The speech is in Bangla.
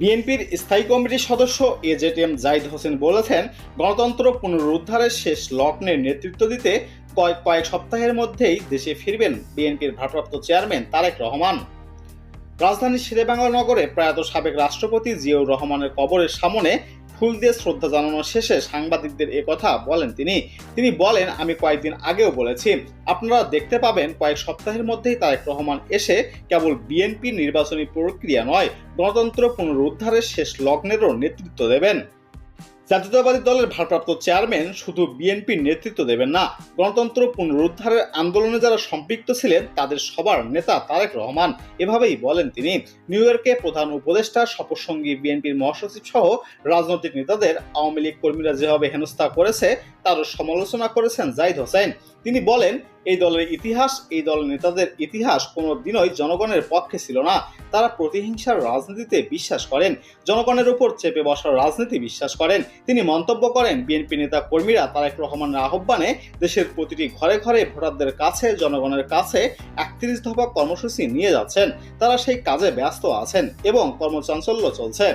বিএনপির স্থায়ী কমিটির সদস্য এজেটিএম জাহিদ হোসেন বলেছেন, গণতন্ত্র পুনরুদ্ধারের শেষ লগ্নের নেতৃত্ব দিতে কয়েক কয়েক সপ্তাহের মধ্যেই দেশে ফিরবেন বিএনপির ভারপ্রাপ্ত চেয়ারম্যান তারেক রহমান। রাজধানীর শেরেবাংলা নগরে প্রয়াত সাবেক রাষ্ট্রপতি জিয়াউর রহমানের কবরের সামনে ফুল দিয়ে শ্রদ্ধা জানানো শেষে সাংবাদিকদের এ কথা বলেন তিনি। তিনি বলেন, আমি কয়েকদিন আগেও বলেছি, আপনারা দেখতে পাবেন কয়েক সপ্তাহের মধ্যেই তারেক রহমান এসে কেবল বিএনপি নির্বাচনী প্রক্রিয়া নয়, গণতন্ত্র পুনরুদ্ধারের শেষ লগ্নেরও নেতৃত্ব দেবেন। জাতীয়তাবাদী দলের ভারপ্রাপ্ত চেয়ারম্যান শুধু বিএনপির নেতৃত্ব দেবেন না, গণতন্ত্র পুনরুদ্ধারের আন্দোলনে যারা সম্পৃক্ত ছিলেন, তাদের সবার নেতা তারেক রহমান। এভাবেই বলেন তিনি। নিউ ইয়র্কে প্রধান উপদেষ্টা, সফরসঙ্গী বিএনপির মহাসচিব সহ রাজনৈতিক নেতাদের আওয়ামী লীগ কর্মীরা যেভাবে হেনস্থা করেছে, তারও সমালোচনা করেছেন জাহিদ হোসেন। তিনি বলেন এই দলের ইতিহাস, এই দলের নেতাদের ইতিহাস কোনো দিনই জনগণের পক্ষে ছিল না। তারা প্রতিহিংসার রাজনীতিতে বিশ্বাস করেন, জনগণের উপর চেপে বসার রাজনীতি বিশ্বাস করেন। তিনি মন্তব্য করেন, বিএনপি নেতা কর্মীরা তারেক রহমানের আহ্বানে দেশের প্রতিটি ঘরে ঘরে ভোটারদের কাছে, জনগণের কাছে একত্রিশ দফা কর্মসূচি নিয়ে যাচ্ছেন। তারা সেই কাজে ব্যস্ত আছেন এবং কর্মচাঞ্চল্য চলছে।